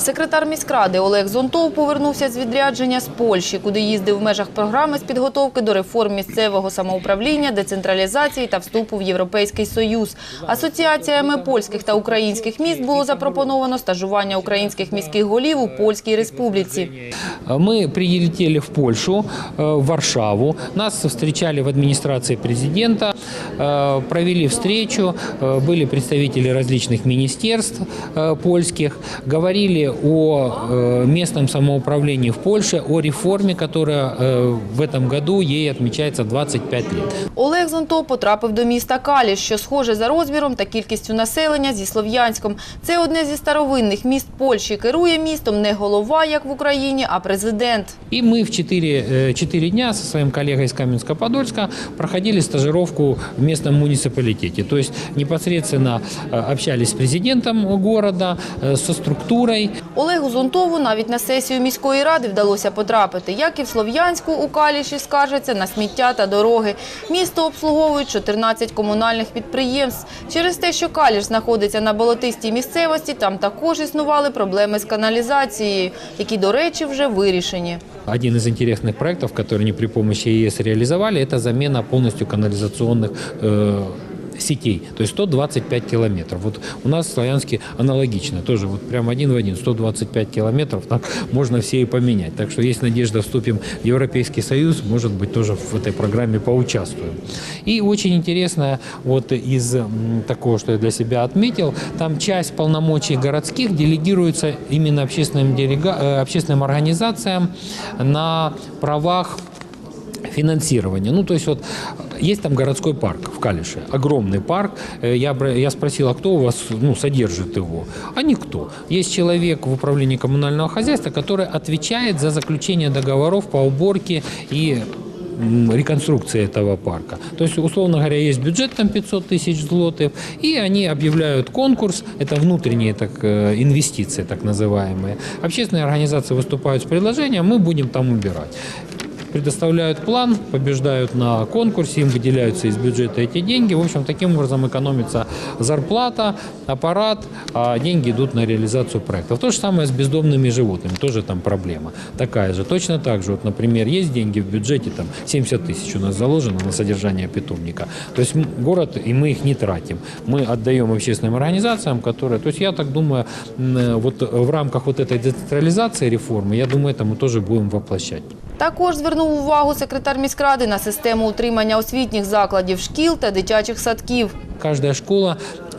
Секретар міськради Олег Зонтов повернувся з відрядження з Польщі, куди їздив в межах програми з підготовки до реформ місцевого самоуправління, децентралізації та вступу в Європейський Союз. Асоціаціями польських та українських міст було запропоновано стажування українських міських голів у Польській Республіці. Мы прилетели в Польшу, э, в Варшаву. Нас встречали в администрации президента, э, провели встречу, э, были представители различных министерств э, польских, говорили о э, местном самоуправлении в Польше, о реформе, которая э, в этом году ей отмечается 25 лет. Олег Зонтов потрапив до міста Каліш, що схоже за розміром та кількістю населення зі Слов'янськом. Це одне зі старовинних міст Польщі. Керує містом не голова, як в Україні, а президент. И мы в 4, 4 дня со своим коллегой из Каменска-Подольска проходили стажировку в местном муниципалитете. То есть непосредственно э, общались с президентом города, э, со структурой. Олегу Зонтову навіть на сесію міської ради вдалося потрапити. Як і в Слов'янську, у Каліші скаржаться на сміття та дороги. Місто обслуговують 14 комунальних підприємств. Через те, що Каліш знаходиться на болотистій місцевості, там також існували проблеми з каналізацією, які, до речі, вже вирішені. Один из интересных проектов, который они при помощи ЕС реализовали, это замена полностью канализационных э, сетей, то есть 125 километров. Вот у нас в Славянске аналогично, тоже вот прям один в один, 125 километров, так можно все и поменять. Так что есть надежда, вступим в Европейский Союз, может быть, тоже в этой программе поучаствуем. И очень интересно, вот из такого, что я для себя отметил, там часть полномочий городских делегируется именно общественным, делега- э, общественным организациям на правах финансирования. Ну, то есть вот есть там городской парк в Калише, огромный парк. Э, Я, я спросил, а кто у вас ну, содержит его? А никто. Есть человек в управлении коммунального хозяйства, который отвечает за заключение договоров по уборке и реконструкции этого парка. То есть, условно говоря, есть бюджет там 500 тысяч злотых, и они объявляют конкурс, это внутренние так, э, инвестиции, так называемые. Общественные организации выступают с предложением, мы будем там убирать предоставляют план, побеждают на конкурсе, им выделяются из бюджета эти деньги. В общем, таким образом экономится зарплата, аппарат, а деньги идут на реализацию проектов. То же самое с бездомными животными, тоже там проблема такая же. Точно так же, вот, например, есть деньги в бюджете, там 70 тысяч у нас заложено на содержание питомника. То есть город, и мы их не тратим. Мы отдаем общественным организациям, которые... То есть я так думаю, э, вот в рамках вот этой децентрализации реформы, я думаю, это мы тоже будем воплощать. Також звернув увагу секретар міськради на систему утримання освітніх закладів, шкіл та дитячих садків. Каждая школа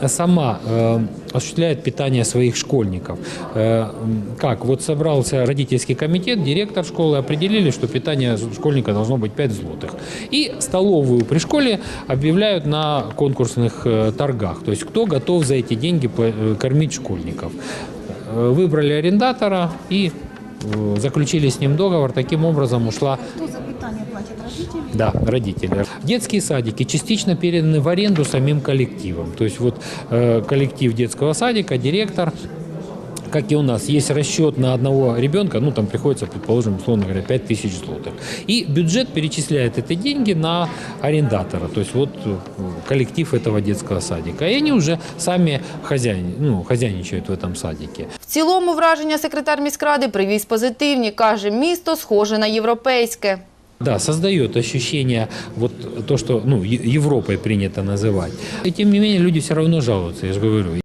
сама э, осуществляет питание своих школьников. Э, м, как? Вот собрался родительский комитет, директор школы определили, что питание школьника должно быть 5 злотых. И столовую при школе объявляют на конкурсных э, торгах. То есть кто готов за эти деньги по- э, кормить школьников. Э, Выбрали арендатора и э, заключили с ним договор. Таким образом ушла Кто за питание платит? Родители? да, родители. Детские садики частично переданы в аренду самим коллективом. То есть вот э, коллектив детского садика, директор, как и у нас, есть расчет на одного ребенка, ну там приходится, предположим, условно говоря, 5 тысяч злотых. И бюджет перечисляет эти деньги на арендатора, то есть вот э, коллектив этого детского садика. И они уже сами хозяин, ну, хозяйничают в этом садике. В цілому враження секретар міськради привіз позитивні. Каже, місто схоже на європейське. Да, создает ощущение, вот то, что ну, Е- Европой принято называть. И тем не менее люди все равно жалуются, я же говорю.